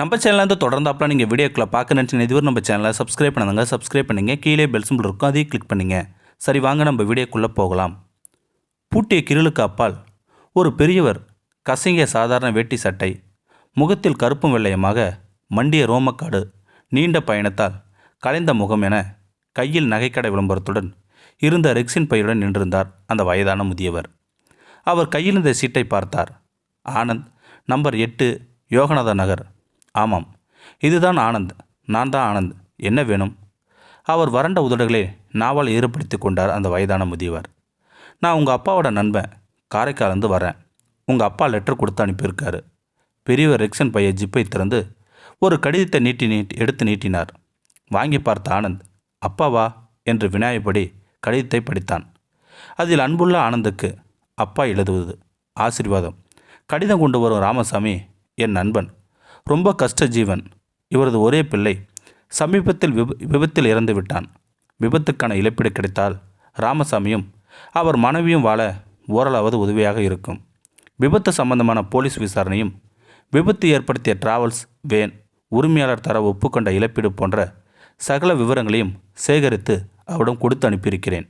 நம்ம சேனலேருந்து தொடர்ந்தாப்பில் நீங்கள் வீடியோக்களை பார்க்க நினச்சிங்க இதுவரை நம்ம சேனலை சப்ஸ்கிரைப் பண்ணுங்க. சப்ஸ்கிரைப் பண்ணுங்கள் கீழே பெல் சிம்பிள் இருக்கும். அதையும் கிளிக் பண்ணுங்க. சரி வாங்க நம்ம வீடியோக்குள்ளே போகலாம். பூட்டிய கிருளுக்கு அப்பால் ஒரு பெரியவர் கசங்கிய சாதாரண வேட்டி சட்டை முகத்தில் கருப்பும் வெள்ளையமாக மண்டிய ரோமக்காடு நீண்ட பயணத்தால் கலைந்த முகம் என கையில் நகைக்கடை விளம்பரத்துடன் இருந்த ரெக்ஸின் பையுடன் நின்றிருந்தார் அந்த வயதான முதியவர். அவர் கையில் இருந்த சீட்டை பார்த்தார். ஆனந்த் நம்பர் எட்டு யோகநாத நகர். ஆமாம் இதுதான் ஆனந்த் நான் தான் ஆனந்த் என்ன வேணும்? அவர் வறண்ட உதடுகளை நாவால் ஈடுபடுத்தி கொண்டார் அந்த வயதான முதியவர். நான் உங்கள் அப்பாவோட நண்பன் காரைக்காலேருந்து வரேன். உங்கள் அப்பா லெட்டர் கொடுத்து அனுப்பியிருக்காரு. பெரியவர் ரெக்ஸன் பைய ஜிப்பை திறந்து ஒரு கடிதத்தை நீட்டி நீட்டி எடுத்து நீட்டினார். வாங்கி பார்த்த ஆனந்த் அப்பாவா? என்று வினாயப்படி கடிதத்தை படித்தான். அதில் அன்புள்ள ஆனந்துக்கு அப்பா எழுதுவது ஆசீர்வாதம். கடிதம் கொண்டு வரும் ராமசாமி என் நண்பன். ரொம்ப கஷ்ட ஜீவன் இவரது ஒரே பிள்ளை சமீபத்தில் விப விபத்தில் இறந்து விட்டான். விபத்துக்கான இழப்பீடு கிடைத்தால் ராமசாமியும் அவர் மனைவியும் வாழ ஓரளவது உதவியாக இருக்கும். விபத்து சம்பந்தமான போலீஸ் விசாரணையும் விபத்து ஏற்படுத்திய டிராவல்ஸ் வேன் உரிமையாளர் தர ஒப்புக்கொண்ட இழப்பீடு போன்ற சகல விவரங்களையும் சேகரித்து அவரிடம் கொடுத்து அனுப்பியிருக்கிறேன்.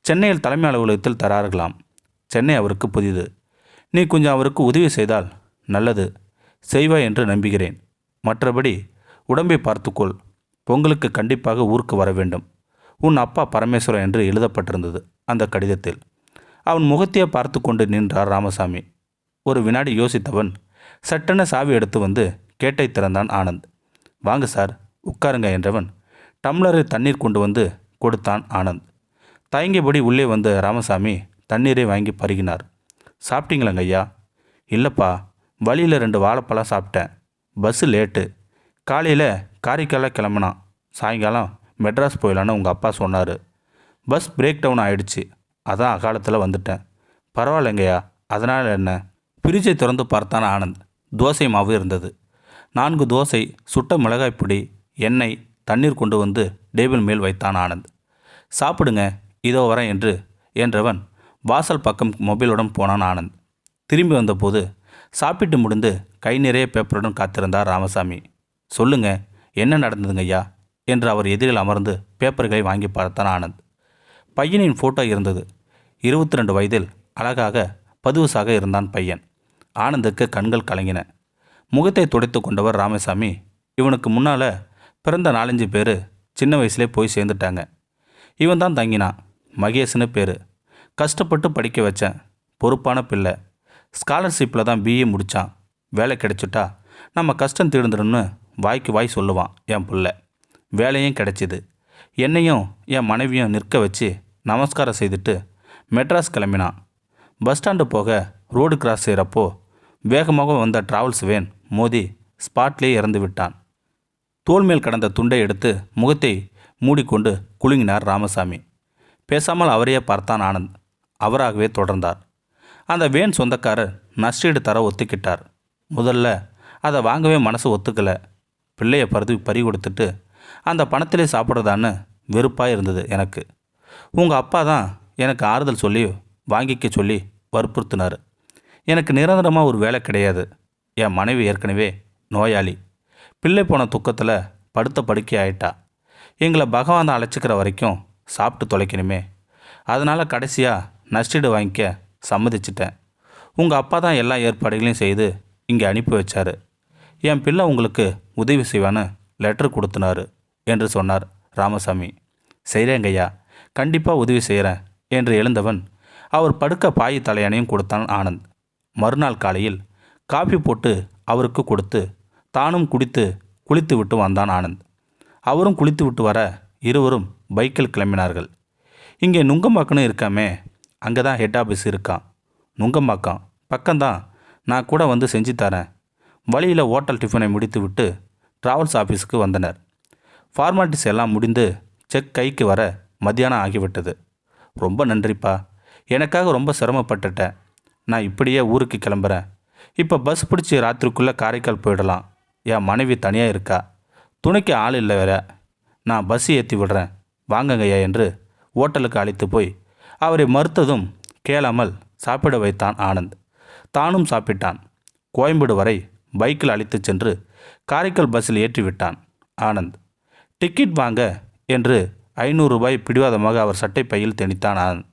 சென்னையில் தலைமை அலுவலகத்தில் தரார்களாம் சென்னை அவருக்கு புதிது. நீ கொஞ்சம் அவருக்கு உதவி செய்தால் நல்லது. செய்வாய் என்று நம்புகிறேன். மற்றபடி உடம்பை பார்த்துக்கொள். பொங்கலுக்கு கண்டிப்பாக ஊருக்கு வர வேண்டும். உன் அப்பா பரமேஸ்வரன் என்று எழுதப்பட்டிருந்தது அந்த கடிதத்தில். அவன் முகத்தையே பார்த்து கொண்டு நின்றார் ராமசாமி. ஒரு வினாடி யோசித்தவன் சட்டென சாவி எடுத்து வந்து கேட்டை திறந்தான் ஆனந்த். வாங்க சார் உட்காருங்க என்றவன் டம்ளரில் தண்ணீர் கொண்டு வந்து கொடுத்தான் ஆனந்த். தயங்கியபடி உள்ளே வந்த ராமசாமி தண்ணீரை வாங்கி பருகினார். சாப்பிட்டீங்களாங்க ஐயா? இல்லைப்பா வழியில் ரெண்டு வாழைப்பழம் சாப்பிட்டேன். Bus late. காலையில் காரைக்கால கிளம்புனான் சாயங்காலம் மெட்ராஸ் போயிடலான்னு உங்கள் அப்பா சொன்னார். பஸ் பிரேக் டவுன் ஆகிடுச்சு அதான் அகாலத்தில் வந்துட்டேன். பரவாயில்லைங்கய்யா அதனால் என்ன? பிரிட்ஜை திறந்து பார்த்தான் ஆனந்த். தோசை மாவு இருந்தது. நான்கு தோசை சுட்ட மிளகாய் பொடி எண்ணெய் தண்ணீர் கொண்டு வந்து டேபிள் மேல் வைத்தான் ஆனந்த். சாப்பிடுங்க இதோ வரேன் என்று என்றவன் வாசல் பக்கம் மொபைலுடன் போனான் ஆனந்த். திரும்பி வந்தபோது சாப்பிட்டு முடிந்து கை நிறைய பேப்பருடன் காத்திருந்தார் ராமசாமி. சொல்லுங்க என்ன நடந்ததுங்க ஐயா? என்று அவர் எதிரில் அமர்ந்து பேப்பர்களை வாங்கி பார்த்தான் ஆனந்த். பையனின் ஃபோட்டோ இருந்தது. இருபத்தி ரெண்டு வயதில் அழகாக பதுவசாக இருந்தான் பையன். ஆனந்துக்கு கண்கள் கலங்கின. முகத்தை துடைத்து கொண்டவர் ராமசாமி இவனுக்கு முன்னால் பிறந்த நாலஞ்சு பேர் சின்ன வயசுலே போய் சேர்ந்துட்டாங்க. இவன் தான் தங்கினான். மகேஷ்னு பேர். கஷ்டப்பட்டு படிக்க வச்சேன். பொறுப்பான பிள்ளை. ஸ்காலர்ஷிப்பில் தான் பிஏ முடித்தான் வேலை கிடைச்சிட்டா நம்ம கஷ்டம் தீர்ந்துடும்னு வாய்க்கு வாய் சொல்லுவான் என் பிள்ளை. வேலையும் கிடைச்சிது. என்னையும் என் மனைவியும் நிற்க வச்சு நமஸ்காரம் செய்துட்டு மெட்ராஸ் கிளம்பினான். பஸ் ஸ்டாண்டு போக ரோடு கிராஸ் செய்கிறப்போ வேகமாக வந்த டிராவல்ஸ் வேன் மோதி ஸ்பாட்லேயே இறந்து விட்டான். தோல் மேல் கடந்த துண்டை எடுத்து முகத்தை மூடிக்கொண்டு குலுங்கினார் ராமசாமி. பேசாமல் அவரையே பார்த்தான் ஆனந்த். அவராகவே தொடர்ந்தார். அந்த வேன் சொந்தக்காரர் நஷ்டீடு தர ஒத்துக்கிட்டார். முதல்ல அதை வாங்கவே மனசு ஒத்துக்கலை. பிள்ளையை பருதி பறி கொடுத்துட்டு அந்த பணத்திலே சாப்பிட்றதான்னு வெறுப்பாக இருந்தது எனக்கு. உங்கள் அப்பா தான் எனக்கு ஆறுதல் சொல்லி வாங்கிக்க சொல்லி வற்புறுத்தினார். எனக்கு நிரந்தரமாக ஒரு வேலை கிடையாது. என் மனைவி ஏற்கனவே நோயாளி. பிள்ளை போன துக்கத்தில் படுத்த படுக்கை ஆயிட்டா எங்களை பகவான் அழைச்சிக்கிற வரைக்கும் சாப்பிட்டு தொலைக்கணுமே. அதனால் கடைசியாக நஷ்டீடு வாங்கிக்க சம்மதிச்சிட்டேன். உங்கள் அப்பா தான் எல்லா ஏற்பாடுகளையும் செய்து இங்கே அனுப்பி வச்சாரு. என் பிள்ளை உங்களுக்கு உதவி செய்வான்னு லெட்டர் கொடுத்துனாரு என்று சொன்னார் ராமசாமி. செய்கிறேங்கய்யா கண்டிப்பாக உதவி செய்கிறேன் என்று எழுந்தவன் அவர் படுக்க பாய் தலையணையும் கொடுத்தான் ஆனந்த். மறுநாள் காலையில் காபி போட்டு அவருக்கு கொடுத்து தானும் குடித்து குளித்து விட்டு வந்தான் ஆனந்த். அவரும் குளித்து விட்டு வர இருவரும் பைக்கில் கிளம்பினார்கள். இங்கே நுங்கம்பாக்கம்னு இருக்காமே அங்கே தான் ஹெட் ஆஃபீஸ் இருக்கான். நுங்கம்பாக்கம் பக்கம்தான் நான் கூட வந்து செஞ்சு தரேன். வழியில் ஹோட்டல் டிஃபனை முடித்து விட்டு ட்ராவல்ஸ் ஆஃபீஸுக்கு வந்தனர். ஃபார்மாலிட்டிஸ் எல்லாம் முடிந்து செக் கைக்கு வர மத்தியானம் ஆகிவிட்டது. ரொம்ப நன்றிப்பா எனக்காக ரொம்ப சிரமப்பட்டுட்டேன். நான் இப்படியே ஊருக்கு கிளம்புறேன். இப்போ பஸ் பிடிச்சி ராத்திரிக்குள்ளே காரைக்கால் போயிடலாம். என் மனைவி தனியாக இருக்கா? துணைக்கு ஆள் இல்லை வேற. நான் பஸ் ஏற்றி விடுறேன். வாங்கங்கய்யா என்று ஓட்டலுக்கு அழைத்து போய் அவரை மறுத்ததும் கேளாமல் சாப்பிட வைத்தான் ஆனந்த். தானும் சாப்பிட்டான். கோயம்பேடு வரை பைக்கில் அழைத்துச் சென்று காரைக்கால் பஸ்ஸில் ஏற்றி விட்டான் ஆனந்த். டிக்கெட் வாங்க என்று ஐநூறு ரூபாய் பிடிவாதமாக அவர் சட்டை பையில் திணித்தான் ஆனந்த்.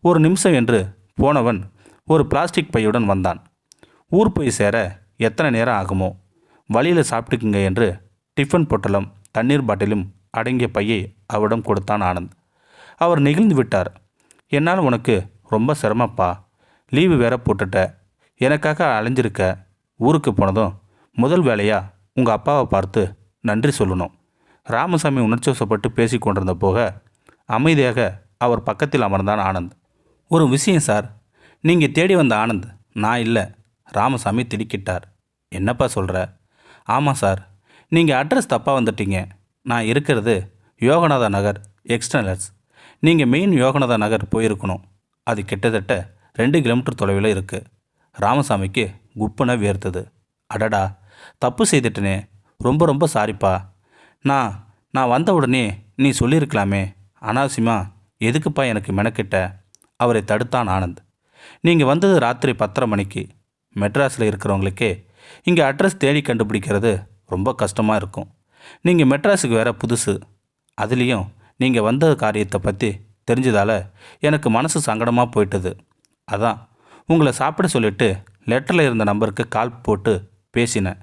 ஒரு நிமிஷம் என்று போனவன் ஒரு பிளாஸ்டிக் பையுடன் வந்தான். ஊர் போய் சேர எத்தனை நேரம் ஆகுமோ? வழியில் சாப்பிட்டுக்குங்க என்று டிஃபன் பொட்டலும் தண்ணீர் பாட்டிலும் அடங்கிய பையை அவரிடம் கொடுத்தான் ஆனந்த். அவர் நெகிழ்ந்து விட்டார். என்னால் உனக்கு ரொம்ப சிரமப்பா. லீவு வேற போட்டுட்ட. எனக்காக அலைஞ்சிருக்க. ஊருக்கு போனதும் முதல் வேலையாக உங்கள் அப்பாவை பார்த்து நன்றி சொல்லணும். ராமசாமி உணர்ச்சிவசப்பட்டு பேசி கொண்டிருந்த போக அமைதியாக அவர் பக்கத்தில் அமர்ந்தான் ஆனந்த். ஒரு விஷயம் சார். நீங்கள் தேடி வந்த ஆனந்த். நான் இல்லை. ராமசாமி திடுக்கிட்டார். என்னப்பா சொல்கிற ஆமாம் சார். நீங்கள் அட்ரஸ் தப்பாக வந்துட்டீங்க. நான் இருக்கிறது யோகநாத நகர் எக்ஸ்டர்னல்ஸ் நீங்கள் மெயின் யோகநாதா நகர் போயிருக்கணும். அது கிட்டத்தட்ட ரெண்டு கிலோமீட்டர் தொலைவில் இருக்குது ராமசாமிக்கு குப்புன வேர்த்தது. அடடா தப்பு செய்துட்டனே. ரொம்ப ரொம்ப சாரிப்பா நான் நான் வந்த உடனே நீ சொல்லியிருக்கலாமே. அனாவசியமாக எதுக்குப்பா எனக்கு மெனக்கிட்ட? அவரை தடுத்தான் ஆனந்த். நீங்கள் வந்தது ராத்திரி பத்தரை மணிக்கு. மெட்ராஸில் இருக்கிறவங்களுக்கே இங்கே அட்ரஸ் தேடி கண்டுபிடிக்கிறது ரொம்ப கஷ்டமாக இருக்கும். நீங்கள் மெட்ராஸுக்கு வேறு புதுசு. அதுலேயும் நீங்கள் வந்த காரியத்தை பற்றி தெரிஞ்சதால் எனக்கு மனசு சங்கடமாக போயிட்டது. அதான் உங்களை சாப்பிட சொல்லிட்டு லெட்டரில் இருந்த நம்பருக்கு கால் போட்டு பேசினேன்.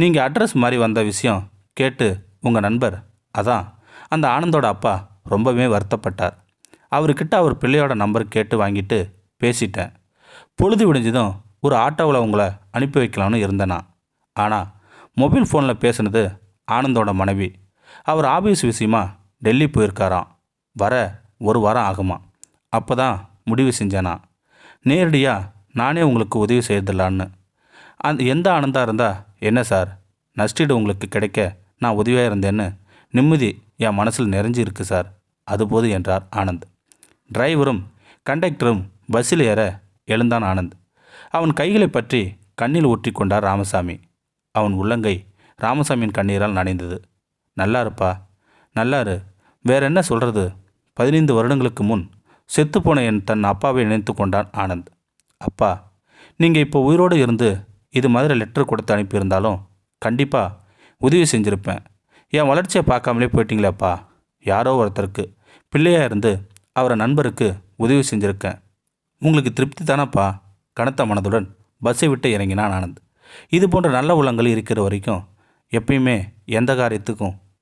நீங்கள் அட்ரஸ் மாதிரி வந்த விஷயம் கேட்டு உங்கள் நண்பர் அதான் அந்த ஆனந்தோட அப்பா ரொம்பவே வருத்தப்பட்டார். அவர்கிட்ட அவர் பிள்ளையோட நம்பர் கேட்டு வாங்கிட்டு பேசிட்டேன். பொழுது விடிஞ்சதும் ஒரு ஆட்டோவில் உங்களை அனுப்பி வைக்கலாம்னு இருந்தேனா ஆனால் மொபைல் ஃபோனில் பேசுனது ஆனந்தோட மனைவி. அவர் ஆபீஸ் விஷயமா டெல்லி போயிருக்காராம். வர ஒரு வாரம் ஆகுமா? அப்போ தான் முடிவு செஞ்சேனா. நேரடியாக நானே உங்களுக்கு உதவி செய்திடலான்னு அந்த எந்த ஆனந்தாக இருந்தால் என்ன சார்? நஷ்டீடு உங்களுக்கு கிடைக்க நான் உதவியாக இருந்தேன்னு நிம்மதி என் மனசில் நிறைஞ்சு இருக்கு சார் அதுபோது என்றார் ஆனந்த். டிரைவரும் கண்டக்டரும் பஸ்ஸில் ஏற எழுந்தான் ஆனந்த். அவன் கைகளை பற்றி கண்ணில் ஊற்றி கொண்டார் ராமசாமி. அவன் உள்ளங்கை ராமசாமியின் கண்ணீரால் நனைந்தது. நல்லா இருப்பா நல்லாரு. வேற என்ன சொல்கிறது பதினைந்து வருடங்களுக்கு முன் செத்துப்போன என் தன் அப்பாவை நினைத்து கொண்டான் ஆனந்த். அப்பா நீங்கள் இப்போ உயிரோடு இருந்து இது மாதிரி லெட்டர் கொடுத்து அனுப்பியிருந்தாலும் கண்டிப்பாக உதவி செஞ்சுருப்பேன். என் வளர்ச்சியை பார்க்காமலே போயிட்டீங்களேப்பா யாரோ ஒருத்தருக்கு பிள்ளையாக இருந்து அவரை நண்பருக்கு உதவி செஞ்சுருக்கேன். உங்களுக்கு திருப்தி தானப்பா? கனத்த மனதுடன் பஸ்ஸை விட்டு இறங்கினான் ஆனந்த். இது போன்ற நல்ல உள்ளங்கள் இருக்கிற வரைக்கும் எப்பயுமே எந்த காரியத்துக்கும்